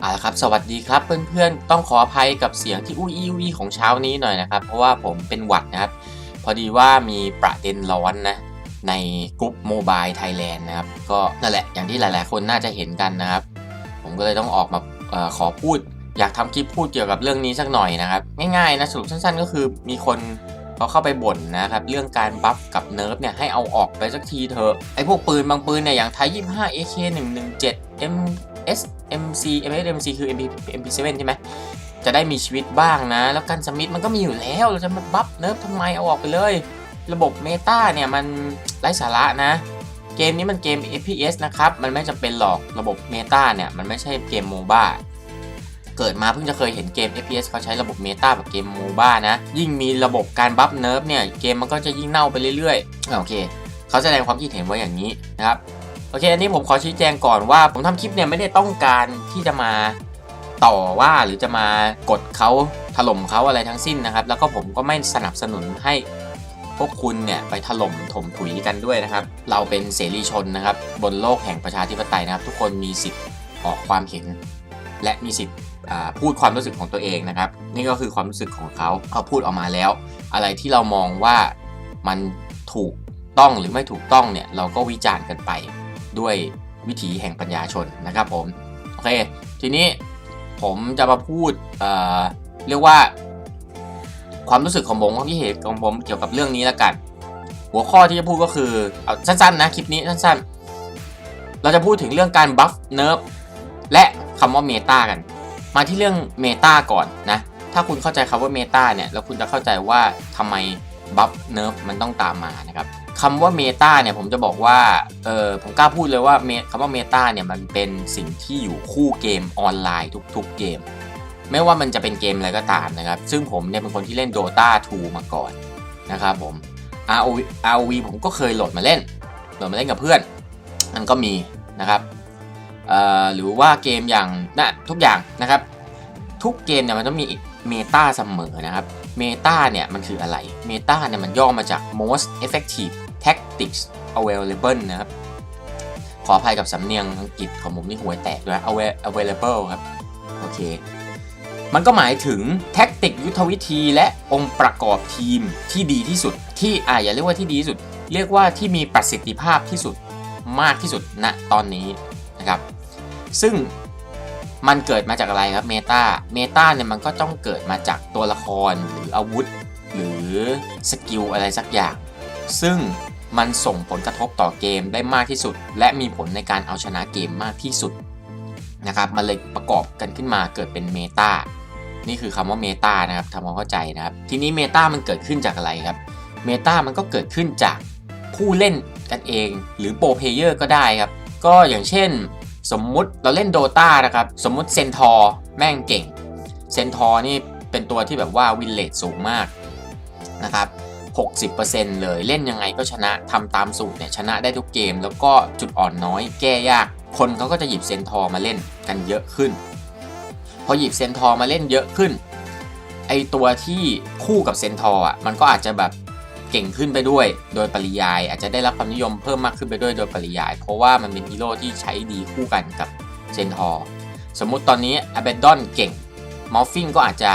เอาละครับสวัสดีครับเพื่อนๆ ต้องขออภัยกับเสียงที่อุ้ยอุ้ยอุ้ของเช้านี้หน่อยนะครับ เพราะว่าผมเป็นหวัดนะครับ พอดีว่ามีประเด็นร้อนนะในกลุ่มโมบายไทยแลนด์นะครับก็นั่นแหละอย่างที่หลายๆ คนน่าจะเห็นกันนะครับ ผมก็เลยต้องออกมาอขอพูด อยากทำคลิปพูดเกี่ยวกับเรื่องนี้สักหน่อยนะครับ ง่ายๆนะสรุปสั้นๆ ก็คือมีคนเขาเข้าไปบ่นนะครับ เรื่องการบัฟกับเนิร์ฟเนี่ยให้เอาออกไปสักทีเถอะไอ้พวกปืนบางปืนเนี่ยอย่างไทย25 AK 117 M S M C M S M C คือ M P M P 7 ใช่ไหมจะได้มีชีวิตบ้างนะ แล้วกันสมิธมันก็มีอยู่แล้ว เราจะมาบัฟเนิร์ฟทำไมเอาออกไปเลย ระบบเมตาเนี่ยมันไร้สาระนะ เกมนี้มันเกม FPS นะครับ มันไม่จำเป็นหรอกระบบเมตาเนี่ย มันไม่ใช่เกมโมบ้าเกิดมาเพิ่งจะเคยเห็นเกม FPS เขาใช้ระบบเมตาแบบเกมโมบ้านะ ยิ่งมีระบบการบัฟเนิร์ฟเนี่ย เกมมันก็จะยิ่งเน่าไปเรื่อยๆ โอเค เขาแสดงความคิดเห็นไว้อย่างนี้นะครับ อเคอันนี้ผมขอชี้แจงก่อนว่า ผมทำคลิปเนี่ยไม่ได้ต้องการที่จะมาต่อว่าหรือจะมากดเขาถล่มเขาอะไรทั้งสิ้นนะครับ แล้วก็ผมก็ไม่สนับสนุนให้พวกคุณเนี่ยไปถล่มถมถุยกันด้วยนะครับ เราเป็นเสรีชนนะครับ บนโลกแห่งประชาธิปไตยนะครับ ทุกคนมีสิทธิ์ออกความเห็น และมีสิทธิ์พูดความรู้สึกของตัวเองนะครับ นี่ก็คือความรู้สึกของเขาเขาพูดออกมาแล้ว อะไรที่เรามองว่ามันถูกต้องหรือไม่ถูกต้องเนี่ยเราก็วิจารณ์กันไป ด้วยวิถีแห่งปัญญาชนนะครับผม โอเค ทีนี้ผมจะมาพูดเอ่อเรียกว่าความรู้สึกของผมความคิดเห็นของผมเกี่ยวกับเรื่องนี้แล้วกัน หัวข้อที่จะพูดก็คือเอาสั้นๆนะคลิปนี้สั้นๆ เราจะพูดถึงเรื่องการบัฟเนิร์ฟและคำว่าเมตากัน มาที่เรื่องเมตาก่อนนะ ถ้าคุณเข้าใจคำว่าเมตาเนี่ย แล้วคุณจะเข้าใจว่าทำไมบัฟเนิร์ฟมันต้องตามมานะครับ คำว่าเมตาเนี่ยผมจะบอกว่าเออผมกล้าพูดเลยว่าเมคำว่าเมตาเนี่ยมันเป็นสิ่งที่อยู่คู่เกมออนไลน์ทุกๆเกม ไม่ว่ามันจะเป็นเกมอะไรก็ตามนะครับ ซึ่งผมเนี่ยเป็นคนที่เล่น Dota 2 มาก่อนนะครับผม ROV ROV ผมก็เคยโหลดมาเล่น โหลดมาเล่นกับเพื่อน มันก็มีนะครับเอ่อหรือว่าเกมอย่างนะทุกอย่างนะครับ ทุกเกมเนี่ยมันต้องมีเมตาเสมอนะครับเมตาเนี่ยมันคืออะไรเมตาเนี่ยมันย่อมาจาก most effective tactics available นะครับ ขออภัยกับสำเนียงอังกฤษของผมนี่หัวยแตกด้วย Available ครับ โอเค มันก็หมายถึงแท็กติกยุทธวิธีและองค์ประกอบทีมที่ดีที่สุด ที่อ่าอย่าเรียกว่าที่ดีที่สุด เรียกว่าที่มีประสิทธิภาพที่สุดมากที่สุดณตอนนี้นะครับ ซึ่งมันเกิดมาจากอะไรครับเมตาเมตาเนี่ยมันก็ต้องเกิดมาจากตัวละครหรืออาวุธ หรือสกิลอะไรสักอย่าง ซึ่ง มันส่งผลกระทบต่อเกมได้มากที่สุด และมีผลในการเอาชนะเกมมากที่สุดนะครับมันเลยประกอบกันขึ้นมาเกิดเป็นเมตานี่คือคำว่าเมตานะครับทำความเข้าใจนะครับ ทีนี้เมตามันเกิดขึ้นจากอะไรครับเมตามันก็เกิดขึ้นจากผู้เล่นกันเอง หรือโปรเพเยอร์ก็ได้ครับ ก็อย่างเช่น สมมุติเราเล่น Dota นะครับ สมมุติเซนทอร์แม่งเก่งเซนทอร์นี่เป็นตัวที่แบบว่าวินเลทสูงมากนะครับ 60%เลยเล่นยังไงก็ชนะทำตามสูตรเนี่ยชนะได้ทุกเกม แล้วก็จุดอ่อนน้อยแก้ยาก คนเขาก็จะหยิบเซนทอร์มาเล่นกันเยอะขึ้น พอหยิบเซนทอร์มาเล่นเยอะขึ้นไอตัวที่คู่กับเซนทอร์อะมันก็อาจจะแบบเก่งขึ้นไปด้วยโดยปริยาย อาจจะได้รับความนิยมเพิ่มมากขึ้นไปด้วยโดยปริยาย เพราะว่ามันเป็นฮีโร่ที่ใช้ดีคู่กันกับเซนทอร์สมมุติตอนนี้ a b a d d o n เก่งมอฟฟิงก็อาจจะ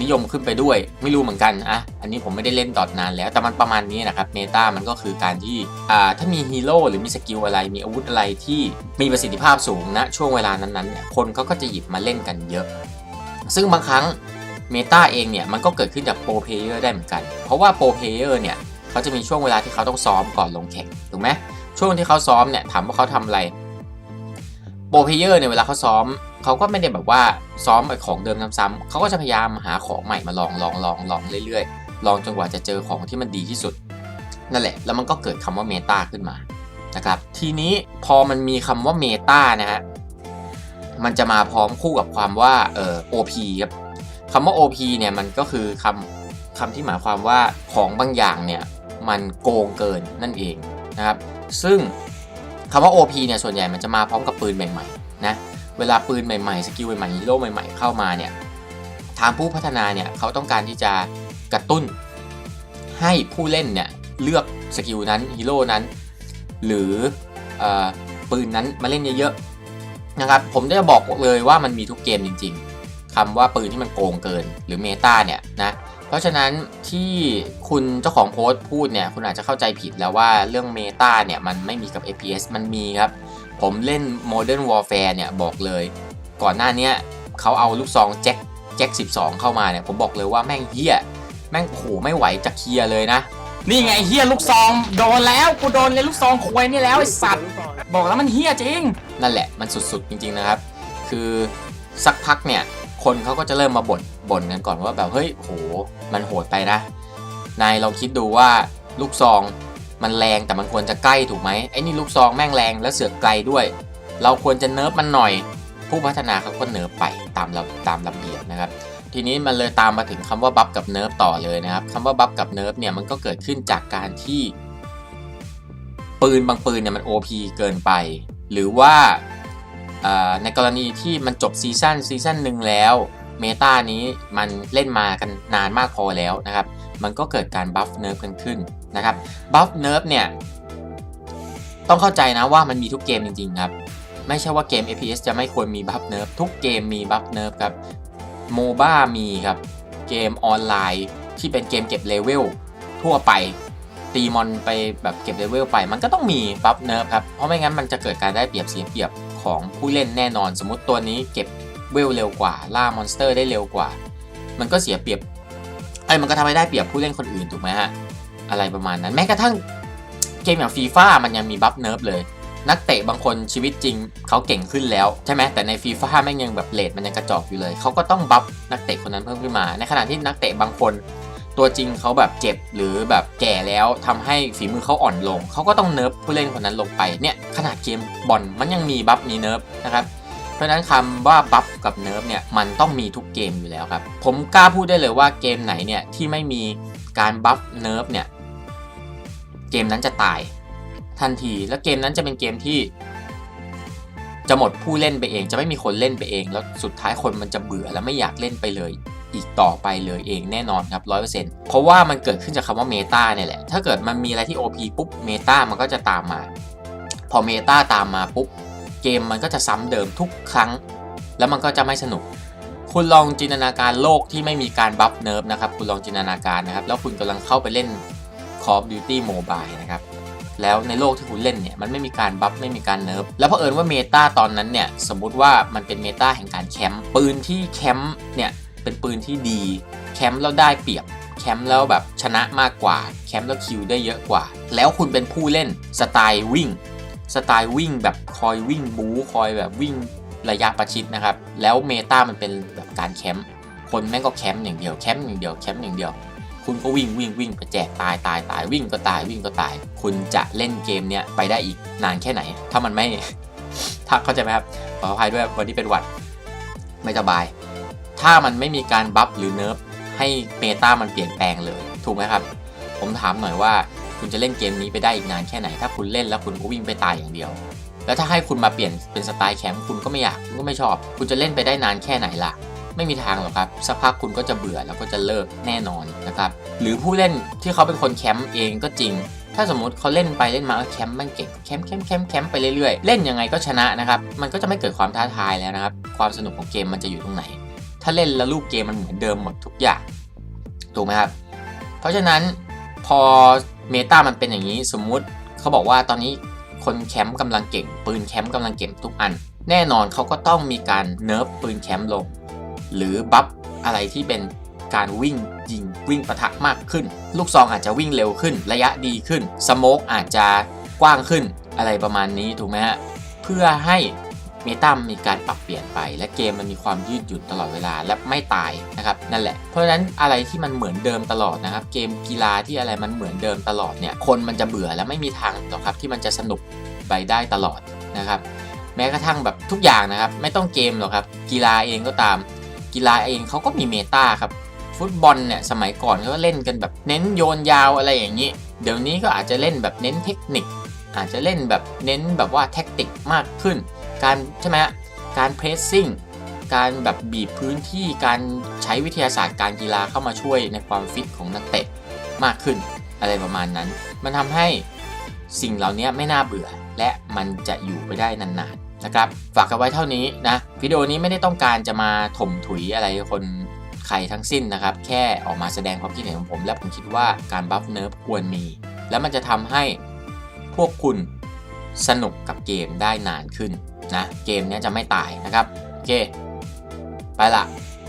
นิยมขึ้นไปด้วย ไม่รู้เหมือนกันอะอันนี้ผมไม่ได้เล่นดอทนานแล้ว แต่มันประมาณนี้นะครับเมตามันก็คือการที่อ่าถ้ามีฮีโร่หรือมีสกิลอะไร มีอาวุธอะไรที่มีประสิทธิภาพสูงณช่วงเวลานั้นๆเนี่ยคนเขาก็จะหยิบมาเล่นกันเยอะ ซึ่งบางครั้งเมตาเองเนี่ยมันก็เกิดขึ้นจากโปรเพเยอร์ได้เหมือนกัน เพราะว่าโปรเพเยอร์เนี่ยเขาจะมีช่วงเวลาที่เขาต้องซ้อมก่อนลงแข่งถูกไหมช่วงที่เขาซ้อมเนี่ยถามว่าเขาทำอะไรโปรเพเยอร์เนี่ยเวลาเขาซ้อม เขาก็ไม่ได้แบบว่าซ้อมไอ้ของเดิมซ้ำๆเขาก็จะพยายามหาของใหม่มาลองลองลองลองเรื่อยๆ ลองจนกว่าจะเจอของที่มันดีที่สุด นั่นแหละ แล้วมันก็เกิดคำว่าเมตาขึ้นมานะครับ ทีนี้พอมันมีคำว่าเมตานะฮะ มันจะมาพร้อมคู่กับความว่าเอ่อ OP ครับคำว่า OP เนี่ยมันก็คือคำคำที่หมายความว่าของบางอย่างเนี่ยมันโกงเกินนั่นเองนะครับ ซึ่งคำว่า OP เนี่ยส่วนใหญ่มันจะมาพร้อมกับปืนใหม่ๆนะ เวลาปืนใหม่ๆ สกิลใหม่ๆฮีโร่ใหม่ๆ เข้ามาเนี่ยทางผู้พัฒนาเนี่ยเขาต้องการที่จะกระตุ้น ให้ผู้เล่นเนี่ยเลือกสกิลนั้นฮีโร่นั้น หรืออปืนนั้นมาเล่นเยอะๆนะครับผมจะบอกเลยว่ามันมีทุกเกมจริง ๆคำว่าปืนที่มันโกงเกินหรือเมตาเนี่ยนะเพราะฉะนั้นที่คุณเจ้าของโพสต์พูดเนี่ยคุณอาจจะเข้าใจผิดแล้วว่าเรื่องเมตาเนี่ยมันไม่มีกับ FPS มันมีครับ ผมเล่น Modern Warfare เนี่ยบอกเลย ก่อนหน้านี้เขาเอาลูกซองแจ็คแจ็ค12 เข้ามาเนี่ยผมบอกเลยว่าแม่งเฮี้ยแม่งโอ้โหไม่ไหวจะเคลียร์เลยนะ นี่ไงเฮี้ยลูกซองโดนแล้วกูโดนเลยลูกซองควยนี่แล้วไอสัตว์บอกแล้วมันเฮี้ยจริง นั่นแหละมันสุดๆจริง ๆนะครับ คือสักพักเนี่ยคนเขาก็จะเริ่มมาบ่นบ่นกันก่อนว่าแบบเฮ้ยโหมันโหดไปนะนายลองคิดดูว่าลูกซอง มันแรงแต่มันควรจะใกล้ถูกไหมไอ้นี่ลูกซองแม่งแรงแล้วเสือกไกลด้วย เราควรจะเนิร์ฟมันหน่อย ผู้พัฒนาเขาก็เนิร์ฟไปตามระตามระเบียบนะครับทีนี้มันเลยตามมาถึงคำว่าบัฟกับเนิร์ฟต่อเลยนะครับคำว่าบัฟกับเนิร์ฟเนี่ยมันก็เกิดขึ้นจากการที่ ปืนบางปืนเนี่ยมัน OP เกินไป หรือว่าอ่าในกรณีที่มันจบซีซั่นซีซั่นหนึ่งแล้ว เมตานี้มันเล่นมากันนานมากพอแล้วนะครับ มันก็เกิดการบัฟเนิร์ฟกันขึ้นนะครับบัฟเนิร์ฟเนี่ย ต้องเข้าใจนะว่ามันมีทุกเกมจริง ๆ ครับ ไม่ใช่ว่าเกม FPS จะไม่ควรมีบัฟเนิร์ฟทุกเกมมีบัฟเนิร์ฟครับโมบ้ามีครับ เกมออนไลน์ที่เป็นเกมเก็บเลเวลทั่วไปตีมอนไปแบบเก็บเลเวลไป มันก็ต้องมีบัฟเนิร์ฟครับ เพราะไม่งั้นมันจะเกิดการได้เปรียบเสียเปรียบของผู้เล่นแน่นอน สมมติตัวนี้เก็บ เวลเร็วกว่าล่ามอนสเตอร์ได้เร็วกว่า มันก็เสียเปรียบไอ้มันก็ทำให้ได้เปรียบผู้เล่นคนอื่นถูกไหมฮะอะไรประมาณนั้นแม้กระทั่งเกมอย่างฟีฟ่ามันยังมีบัฟเนิร์ฟเลย นักเตะบางคนชีวิตจริงเขาเก่งขึ้นแล้วใช่ไหมแต่ในฟีฟ่าแม่งยังแบบเลทมันยังกระจอกอยู่เลยเขาก็ต้องบัฟนักเตะคนนั้นเพิ่มขึ้นมา ในขณะที่นักเตะบางคน ตัวจริงเขาแบบเจ็บหรือแบบแก่แล้วทำให้ฝีมือเขาอ่อนลงเขาก็ต้องเนิร์ฟผู้เล่นคนนั้นลงไปเนี่ยขนาดเกมบอลมันยังมีบัฟมีเนิร์ฟนะครับ ราะฉะนั้นคำว่าบัฟกับเนิร์ฟเนี่ยมันต้องมีทุกเกมอยู่แล้วครับ ผมกล้าพูดได้เลยว่าเกมไหนเนี่ยที่ไม่มีการบัฟเนิร์ฟเนี่ยเกมนั้นจะตายทันทีแล้วเกมนั้นจะเป็นเกมที่ จะหมดผู้เล่นไปเอง จะไม่มีคนเล่นไปเอง แล้วสุดท้ายคนมันจะเบื่อแล้วไม่อยากเล่นไปเลย อีกต่อไปเลยเองแน่นอนครับร้อยเปอร์เซ็นต์เพราะว่ามันเกิดขึ้นจากคำว่าเมตาเนี่ยแหละ ถ้าเกิดมันมีอะไรที่ OP ปุ๊บเมตามันก็จะตามมา พอเมตาตามมาปุ๊บ เกมมันก็จะซ้ำเดิมทุกครั้ง แล้วมันก็จะไม่สนุก คุณลองจินตนาการโลกที่ไม่มีการบัฟเนิร์ฟนะครับ คุณลองจินตนาการนะครับ แล้วคุณกำลังเข้าไปเล่น Call of Duty Mobile นะครับ แล้วในโลกที่คุณเล่นเนี่ยมันไม่มีการบัฟไม่มีการเนิร์ฟ แล้วเผอิญว่าเมตาตอนนั้นเนี่ยสมมุติว่ามันเป็นเมตาแห่งการแคมป์ ปืนที่แคมป์เนี่ยเป็นปืนที่ดี แคมป์แล้วได้เปรียบแคมป์แล้วแบบชนะมากกว่า แคมป์แล้วคิวได้เยอะกว่า แล้วคุณเป็นผู้เล่นสไตล์วิ่ง สไตล์วิ่งแบบคอยวิ่งบู๊คอยแบบวิ่งระยะประชิดนะครับ แล้วเมตามันเป็นแบบการแคมป์คนแม่งก็แคมป์อย่างเดียวแคมป์อย่างเดียวแคมป์อย่างเดียว คุณก็วิ่งวิ่งวิ่งไปแจกตายตายตายวิ่งก็ตายวิ่งก็ตาย คุณจะเล่นเกมเนี้ยไปได้อีกนานแค่ไหน ถ้ามันไม่ถ้าเข้าใจไหมครับขออภัยด้วยวันนี้เป็นหวัดไม่สบาย ถ้ามันไม่มีการบัฟหรือเนิร์ฟให้เมตามันเปลี่ยนแปลงเลย ถูกไหมครับ ผมถามหน่อยว่า คุณจะเล่นเกมนี้ไปได้อีกนานแค่ไหน ถ้าคุณเล่นแล้วคุณก็วิ่งไปตายอย่างเดียว แล้วถ้าให้คุณมาเปลี่ยนเป็นสไตล์แคมป์คุณก็ไม่อยากคุณก็ไม่ชอบ คุณจะเล่นไปได้นานแค่ไหนล่ะ ไม่มีทางหรอกครับสักพักคุณก็จะเบื่อแล้วก็จะเลิกแน่นอนนะครับหรือผู้เล่นที่เขาเป็นคนแคมป์เองก็จริงถ้าสมมติเขาเล่นไปเล่นมาแคมป์มันเก่งแคมป์แคมป์แคมป์แคมป์ไปเรื่อยๆ เล่นยังไงก็ชนะนะครับ มันก็จะไม่เกิดความท้าทายแล้วนะครับ ความสนุกของเกมมันจะอยู่ตรงไหน ถ้าเล่นแล้วรูปเกมมันเหมือนเดิมหมดทุกอย่าง ถูกไหมครับ เพราะฉะนั้นพอ เมตามันเป็นอย่างนี้สมมุติเขาบอกว่าตอนนี้คนแคมป์กำลังเก่ง ปืนแคมป์กำลังเก่งทุกอัน แน่นอนเขาก็ต้องมีการเนิร์ฟปืนแคมป์ลง หรือบัฟอะไรที่เป็นการวิ่งยิงวิ่งปะทะมากขึ้น ลูกซองอาจจะวิ่งเร็วขึ้น ระยะดีขึ้นสโมกอาจจะกว้างขึ้นอะไรประมาณนี้ถูกไหมฮะเพื่อให้ เมตามีการปรับเปลี่ยนไป และเกมมันมีความยืดหยุ่นตลอดเวลาและไม่ตายนะครับนั่นแหละเพราะฉะนั้นอะไรที่มันเหมือนเดิมตลอดนะครับเกมกีฬาที่อะไรมันเหมือนเดิมตลอดเนี่ยคนมันจะเบื่อและไม่มีทางหรอกครับที่มันจะสนุกไปได้ตลอดนะครับแม้กระทั่งแบบทุกอย่างนะครับไม่ต้องเกมหรอกครับกีฬาเองก็ตาม กีฬาเองเขาก็มีเมตาครับฟุตบอลเนี่ยสมัยก่อนก็เล่นกันแบบเน้นโยนยาวอะไรอย่างนี้ เดี๋ยวนี้ก็อาจจะเล่นแบบเน้นเทคนิค อาจจะเล่นแบบเน้นแบบว่าแท็กติกมากขึ้น การใช่ไหมการเพรสซิ่งการแบบบีบพื้นที่การใช้วิทยาศาสตร์การกีฬาเข้ามาช่วยในความฟิตของนักเตะมากขึ้นอะไรประมาณนั้น มันทำให้สิ่งเหล่านี้ไม่น่าเบื่อ และมันจะอยู่ไปได้นานๆนะครับ ฝากกันไว้เท่านี้นะ วิดีโอนี้ไม่ได้ต้องการจะมาถมถุยอะไรคนใครทั้งสิ้นนะครับ แค่ออกมาแสดงความคิดเห็นของผม และผมคิดว่าการบัฟเนิร์ฟควรมี แล้วมันจะทำให้พวกคุณสนุกกับเกมได้นานขึ้น นะเกมนี้จะไม่ตายนะครับโอเค ไปละ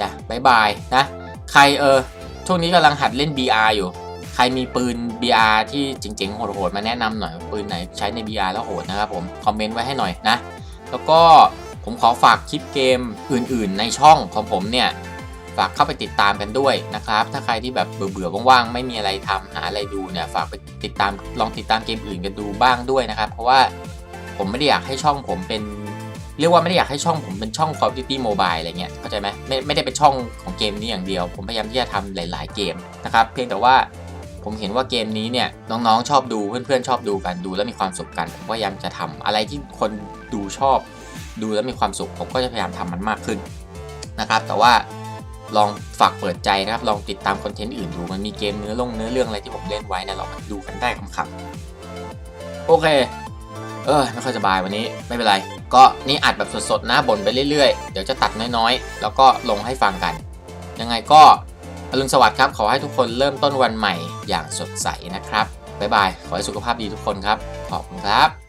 จ้ะบายบายนะ ใครเออช่วงนี้กำลังหัดเล่น BR อยู่ ใครมีปืน BR ที่เจ๋งๆโหดๆมาแนะนำหน่อยปืนไหนใช้ใน BR แล้วโหดนะครับผมคอมเมนต์ไว้ให้หน่อยนะ แล้วก็ผมขอฝากคลิปเกมอื่นๆ ในช่องของผมเนี่ยฝากเข้าไปติดตามกันด้วยนะครับ ถ้าใครที่แบบเบื่อๆว่างๆ ไม่มีอะไรทำหาอะไรดูเนี่ยฝากไปติดตามลองติดตามเกมอื่นกันดูบ้างด้วยนะครับ เพราะว่าผมไม่ได้อยากให้ช่องผมเป็น เรียกว่าไม่ได้อยากให้ช่องผมเป็นช่อง Call of Duty Mobile อะไรเงี้ยเข้าใจไหมไม่ไม่ได้เป็นช่องของเกมนี้อย่างเดียว ผมพยายามที่จะทำหลาย ๆ เกมนะครับเพียงแต่ว่าผมเห็นว่าเกมนี้เนี่ยน้องๆชอบดูเพื่อนๆชอบดูกันดูแล้วมีความสุขกันผมก็พยายามจะทำอะไรที่คนดูชอบ ดูแล้วมีความสุขผมก็จะพยายามทำมันมากขึ้นนะครับแต่ว่าลองฝากเปิดใจนะครับ ลองติดตามคอนเทนต์อื่นดูมันมีเกมเนื้อลงเนื้อเรื่องอะไรที่ผมเล่นไว้นะลองดูกันได้คำๆโอเค เออไม่ค่อยสบายวันนี้ไม่เป็นไร ก็นี่อัดแบบสดๆนะบ่นไปเรื่อยๆ เดี๋ยวจะตัดน้อยๆ แล้วก็ลงให้ฟังกัน ยังไงก็อรุณสวัสดิ์ครับ ขอให้ทุกคนเริ่มต้นวันใหม่อย่างสดใสนะครับ บ๊ายบาย ขอให้สุขภาพดีทุกคนครับ ขอบคุณครับ